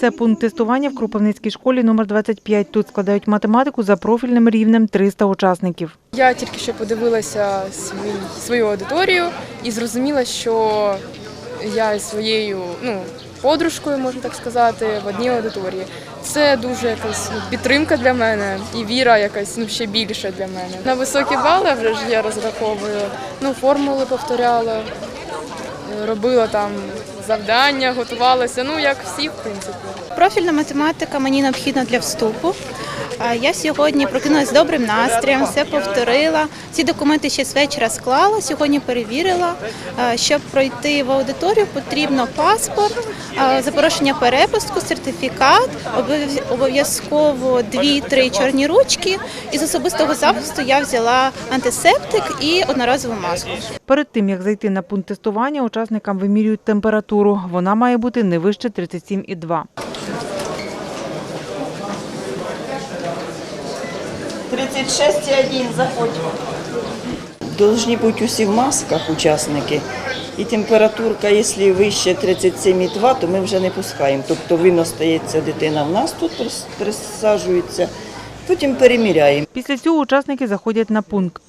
Це пункт тестування в Кропивницькій школі номер 25. Тут складають математику за профільним рівнем 300 учасників. Я тільки що подивилася свій, свою аудиторію і зрозуміла, що я зі своєю ну, подружкою, можна так сказати, в одній аудиторії. Це дуже якась ну, підтримка для мене і віра якась ну, ще більша для мене. На високі бали вже ж я розраховую. Ну, формули повторяла, е, робила там завдання, готувалася, ну як всі, в принципі. Профільна математика мені необхідна для вступу. Я сьогодні прокинулася з добрим настроєм, все повторила. Ці документи ще з вечора склала, сьогодні перевірила. Щоб пройти в аудиторію, потрібно паспорт, запрошення перепустку, сертифікат, обов'язково дві-три чорні ручки. Із особистого захисту я взяла антисептик і одноразову маску. Перед тим, як зайти на пункт тестування, учасникам вимірюють температуру. Вона має бути не вище 37,2. 36,1, заходь. Должны бути усі в масках учасники. І температурка, якщо вище 37,2, то ми вже не пускаємо. Тобто він остається дитина в нас тут, прис- присаджується, потім переміряємо. Після цього учасники заходять на пункт.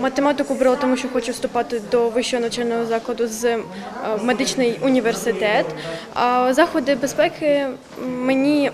Математику брала, тому що хочу вступати до вищого навчального закладу з е, медичний університет. А заходи безпеки мені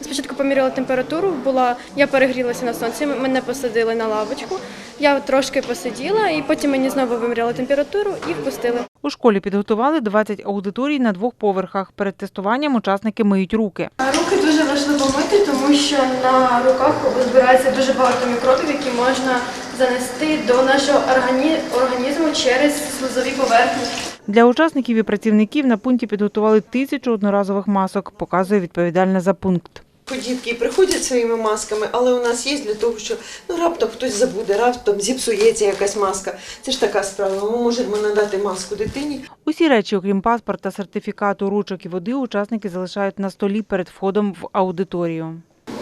спочатку поміряли температуру. Була я перегрілася на сонці. Мене посадили на лавочку. Я трошки посиділа, і потім мені знову виміряли температуру і впустили. У школі підготували 20 аудиторій на двох поверхах. Перед тестуванням учасники миють руки. Руки дуже важливо мити, тому що на руках збирається дуже багато мікробів, які можна занести до нашого органі- організму через слизові поверхні. Для учасників і працівників на пункті підготували тисячу одноразових масок, показує відповідальна за пункт. Дітки приходять своїми масками, але у нас є для того, що ну раптом хтось забуде, раптом зіпсується якась маска. Це ж така справа. Ми можемо надати маску дитині. Усі речі, окрім паспорта, сертифікату, ручок і води, учасники залишають на столі перед входом в аудиторію.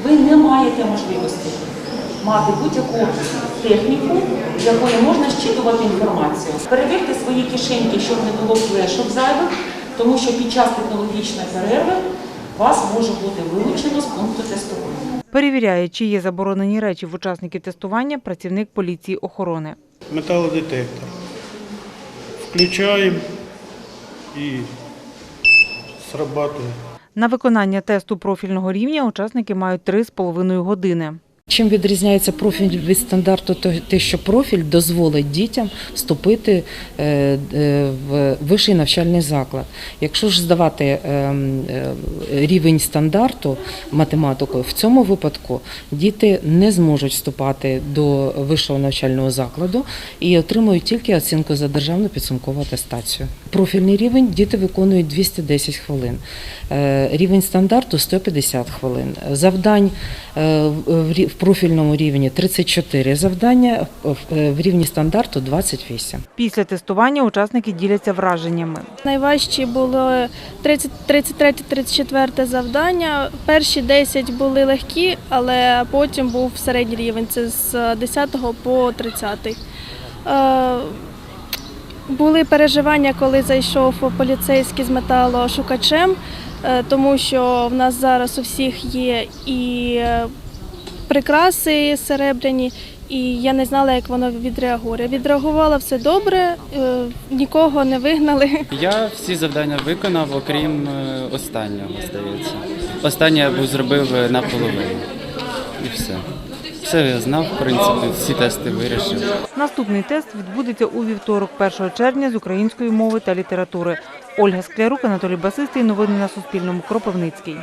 ви не маєте можливості мати будь-яку техніку, з якої можна щитувати інформацію. Перевірте свої кишеньки, щоб не було флешок зайвих, тому що під час технологічної перерви вас може бути вилучено з пункту тестування. Перевіряє, чи є заборонені речі в учасників тестування працівник поліції охорони. металодетектор. Включаємо і срабатує. На виконання тесту профільного рівня учасники мають 3,5 години. Чим відрізняється профіль від стандарту, то те, що профіль дозволить дітям вступити е, е, в вищий навчальний заклад. Якщо ж здавати е, е, рівень стандарту математикою, в цьому випадку діти не зможуть вступати до вищого навчального закладу і отримують тільки оцінку за державну підсумкову атестацію. Профільний рівень діти виконують 210 хвилин, рівень стандарту 150 хвилин. Завдань в профільному рівні 34 завдання, в- в- рівні стандарту 28. Після тестування учасники діляться враженнями. Найважчі було 33-34 завдання. Перші 10 були легкі, але потім був середній рівень. Це з 10 по 30. Е, Були переживання, коли зайшов поліцейський з металошукачем, е, тому що в нас зараз у всіх є і е, прикраси серебряні, і я не знала, як воно відреагує. Відреагувало все добре, е, нікого не вигнали. Я всі завдання виконав, окрім е, останнього, здається. Останнє я був зробив е, наполовину. І все. Все я знав, в принципі, всі тести вирішив. Наступний тест відбудеться у вівторок, 1 червня з української мови та літератури. Ольга Склярук, Анатолій Басистий. Новини на Суспільному. Кропивницький.